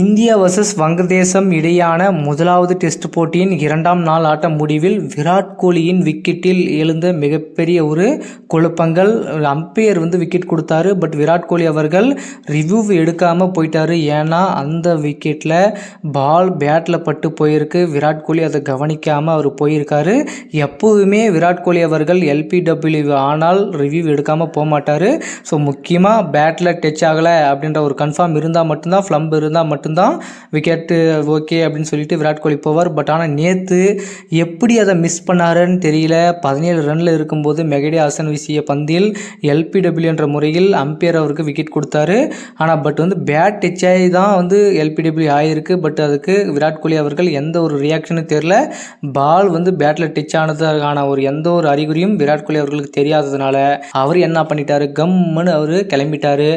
India versus வங்கதேசம் இடையான முதலாவது டெஸ்ட் போட்டியின் இரண்டாம் நாள் ஆட்ட முடிவில் விராட் கோலியின் விக்கெட்டில் எழுந்த மிகப்பெரிய ஒரு குழப்பங்கள். அம்பையர் வந்து விக்கெட் கொடுத்தாரு பட் விராட் கோலி அவர்கள் ரிவ்யூ எடுக்காமல் போயிட்டாரு. ஏன்னா அந்த விக்கெட்டில் பால் பேட்டில் பட்டு போயிருக்கு. விராட் கோலி அதை கவனிக்காமல் அவர் போயிருக்காரு. எப்போவுமே விராட் கோலி அவர்கள் எல்பிடபிள்யூ ஆனால் ரிவ்யூ எடுக்காமல் போக மாட்டார். ஸோ முக்கியமாக பேட்டில் டச் ஆகலை அப்படின்ற ஒரு கன்ஃபார்ம் இருந்தால் மட்டும்தான் ஃப்ளம்ப் இருந்தால் மட்டும் மட்டும்தான் விக்கெட்டு ஓகே uh, அப்படின்னு சொல்லிட்டு விராட் கோலி போவார். பட் ஆனால் நேற்று எப்படி அதை மிஸ் பண்ணாருன்னு தெரியல. பதினேழு ரனில் இருக்கும்போது மெகடி ஹாசன் வீசிய பந்தில் எல்பிடபிள்யூ என்ற முறையில் அம்பையர் அவருக்கு விக்கெட் கொடுத்தாரு. ஆனால் பட் வந்து பேட் டச் ஆகி தான் வந்து எல்பிடபிள்யூ ஆகியிருக்கு பட் அதுக்கு விராட் கோலி அவர்கள் எந்த ஒரு ரியாக்ஷனும் தெரில பால் வந்து பேட்டில் டச் ஆனதுக்கான ஒரு எந்த ஒரு அறிகுறியும் விராட் கோலி அவர்களுக்கு தெரியாததுனால அவர் என்ன பண்ணிட்டாரு? கம்முன்னு அவர் கிளம்பிட்டாரு.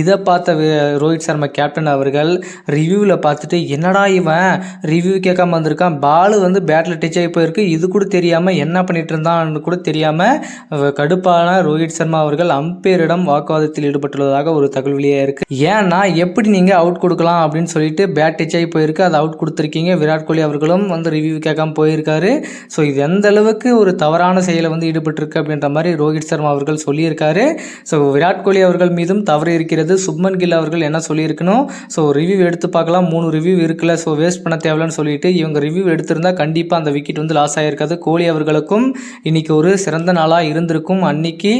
இதை பார்த்த ரோஹித் சர்மா கேப்டன் அவர்கள் ரிவ்யூவில் பார்த்துட்டு என்னடா இவன்? ரிவ்யூ கேட்காம வந்திருக்கான். பால் வந்து பேட்டில் டச் ஆகி போயிருக்கு. இது கூட தெரியாமல் என்ன பண்ணிட்டு இருந்தான்னு கூட தெரியாமல் கடுப்பான ரோஹித் சர்மா அவர்கள் அம்பேரிடம் வாக்குவாதத்தில் ஈடுபட்டுள்ளதாக ஒரு தகவல் வெளியாக இருக்குது ஏன்னா எப்படி நீங்கள் அவுட் கொடுக்கலாம் அப்படின்னு சொல்லிட்டு பேட் டச் ஆகி போயிருக்கு. அதை அவுட் கொடுத்துருக்கீங்க. விராட் கோலி அவர்களும் வந்து ரிவ்யூ கேட்காம போயிருக்காரு. ஸோ இது எந்த அளவுக்கு ஒரு தவறான செயலை வந்து ஈடுபட்டிருக்கு அப்படின்ற மாதிரி ரோஹித் சர்மா அவர்கள் சொல்லியிருக்காரு. ஸோ விராட் கோலி அவர்கள் மீதும் தவறு இருக்கிறது. சுப்மன் கில் அவர்கள் என்ன சொல்லியிருக்கணும்? ஸோ ரிவ்யூ எடுத்து எடுத்து பார்க்கலாம். மூணு ரிவ்யூ இருக்குல்ல ஸோ வேஸ்ட் பண்ண தேவையில்லன்னு சொல்லிட்டு இவங்க ரிவ்யூ எடுத்திருந்தால் கண்டிப்பாக அந்த விக்கெட் வந்து லாஸ் ஆகிருக்காது கோலி அவர்களுக்கும் இன்றைக்கி ஒரு சிறந்த நாளாக இருந்திருக்கும். அன்னைக்கு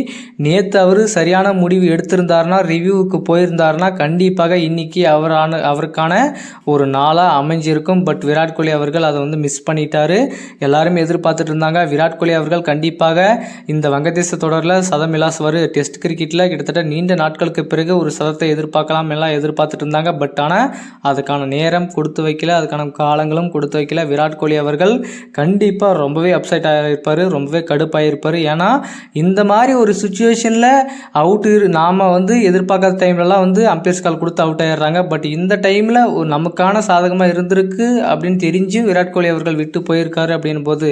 நேற்று அவர் சரியான முடிவு எடுத்திருந்தாருனா ரிவ்யூவுக்கு போயிருந்தாருனா கண்டிப்பாக இன்றைக்கி அவரான அவருக்கான ஒரு நாளாக அமைஞ்சிருக்கும். பட் விராட் கோலி அவர்கள் அதை வந்து மிஸ் பண்ணிட்டாரு. எல்லாருமே எதிர்பார்த்துட்டு இருந்தாங்க. விராட் கோலி அவர்கள் கண்டிப்பாக இந்த வங்கதேச தொடரில் சதம் இலாசுவார் வரு டெஸ்ட் கிரிக்கெட்டில் கிட்டத்தட்ட நீண்ட நாட்களுக்கு பிறகு ஒரு சதத்தை எதிர்பார்க்கலாம் எல்லாம் எதிர்பார்த்துட்டு இருந்தாங்க. பட் ஆனால் அதுக்கான நேரம் கொடுத்து வைக்கல அதுக்கான காலங்களும் கொடுத்து வைக்கல. விராட் கோலி அவர்கள் கண்டிப்பாக ரொம்பவே அப்செட் ஆகிருப்பார் ரொம்பவே கடுப்பாகிருப்பார் ஏன்னா இந்த மாதிரி ஒரு சுச்சுவேஷனில் அவுட்டு நாம் வந்து எதிர்பார்க்காத டைம்லலாம் வந்து அம்பியர்ஸ் கால் கொடுத்து அவுட் ஆகிடுறாங்க பட் இந்த டைமில் நமக்கான சாதகமாக இருந்திருக்கு அப்படின்னு தெரிஞ்சு விராட் கோலி அவர்கள் விட்டு போயிருக்காரு அப்படின் போது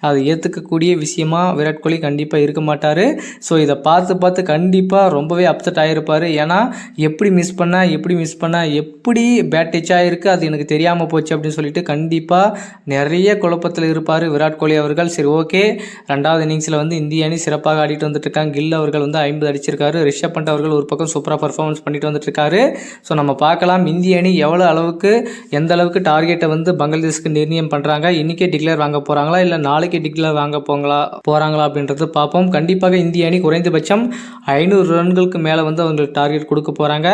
அதை ஏற்றுக்கக்கூடிய விஷயமா விராட் கோலி கண்டிப்பாக இருக்க மாட்டார். ஸோ இதை பார்த்து பார்த்து கண்டிப்பாக ரொம்பவே அப்செட் ஆகிருப்பார் ஏன்னா எப்படி மிஸ் பண்ண எப்படி மிஸ் பண்ண எப்படி பேட் டச் இருக்குது அது எனக்கு தெரியாமல் போச்சு அப்படின்னு சொல்லிட்டு கண்டிப்பாக நிறைய குழப்பத்தில் இருப்பார் விராட் கோலி அவர்கள். சரி ஓகே. ரெண்டாவது இன்னிங்ஸில் வந்து இந்திய அணி சிறப்பாக ஆடிட்டு வந்துட்டு இருக்காங்க கில் அவர்கள் வந்து ஐம்பது அடிச்சிருக்காரு. ரிஷப் பண்ட் அவர்கள் ஒரு பக்கம் சூப்பராக பர்ஃபார்மன்ஸ் பண்ணிட்டு வந்துட்டு இருக்காரு ஸோ நம்ம பார்க்கலாம் இந்திய அணி எவ்வளோ அளவுக்கு எந்த அளவுக்கு டார்கெட்டை வந்து பங்களாதேஷ்க்கு நிர்ணயம் பண்ணுறாங்க இன்றைக்கே டிக்ளேர் வாங்க போகிறாங்களா இல்லை நாளைக்கு டிக்ளேர் வாங்க போங்களா? போகிறாங்களா அப்படின்றது பார்ப்போம். கண்டிப்பாக இந்திய அணி குறைந்தபட்சம் ஐநூறு ரன்களுக்கு மேலே வந்து அவங்களுக்கு டார்கெட் கொடுக்க போகிறாங்க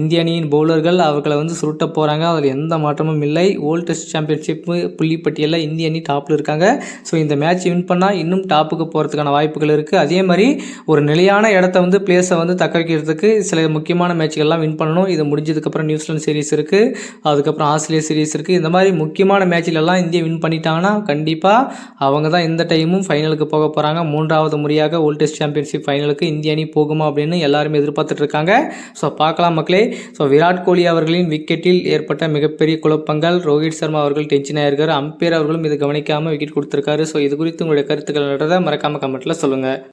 இந்திய அணியின் பவுலர்கள் அவர்களை வந்து சுருட்ட போகிறாங்க அதில் எந்த மாற்றமும் இல்லை. ஓல்ட் டெஸ்ட் சாம்பியன்ஷிப் புள்ளிப்பட்டியலில் இந்திய அணி டாப்பில் இருக்காங்க. ஸோ இந்த மேட்ச் வின் பண்ணால் இன்னும் டாப்புக்கு போகிறதுக்கான வாய்ப்புகள் இருக்குது அதே மாதிரி ஒரு நிலையான இடத்த வந்து பிளேஸை வந்து தக்க வைக்கிறதுக்கு சில முக்கியமான மேட்ச்கள்லாம் வின் பண்ணணும். இது முடிஞ்சதுக்கப்புறம் நியூசிலாந்து சீரீஸ் இருக்குது அதுக்கப்புறம் ஆஸ்திரேலியா சீரீஸ் இருக்குது இந்த மாதிரி முக்கியமான மேட்ச்லலாம் இந்தியா வின் பண்ணிட்டாங்கன்னா கண்டிப்பாக அவங்க தான் இந்த டைமும் ஃபைனலுக்கு போக போகிறாங்க மூன்றாவது முறையாக ஓல்ட் டெஸ்ட் சாம்பியன்ஷிப் ஃபைனலுக்கு இந்திய அணி போகுமா அப்படின்னு எல்லாருமே எதிர்பார்த்துட்டு இருக்காங்க. ஸோ பார்க்கலாம் மக்களே. ஸோ விராட் கோலி அவர்களின் கிரிக்கெட்டில் ஏற்பட்ட மிகப்பெரிய குழப்பங்கள். ரோஹித் சர்மா அவர்கள் டென்ஷன் ஆயிருக்காரு அம்பையர் அவர்களும் இதை கவனிக்காமல் விக்கெட் கொடுத்துருக்காரு. ஸோ இது குறித்து உங்களுடைய கருத்துக்கள் மறக்காமல் கமெண்ட்டில் சொல்லுங்கள்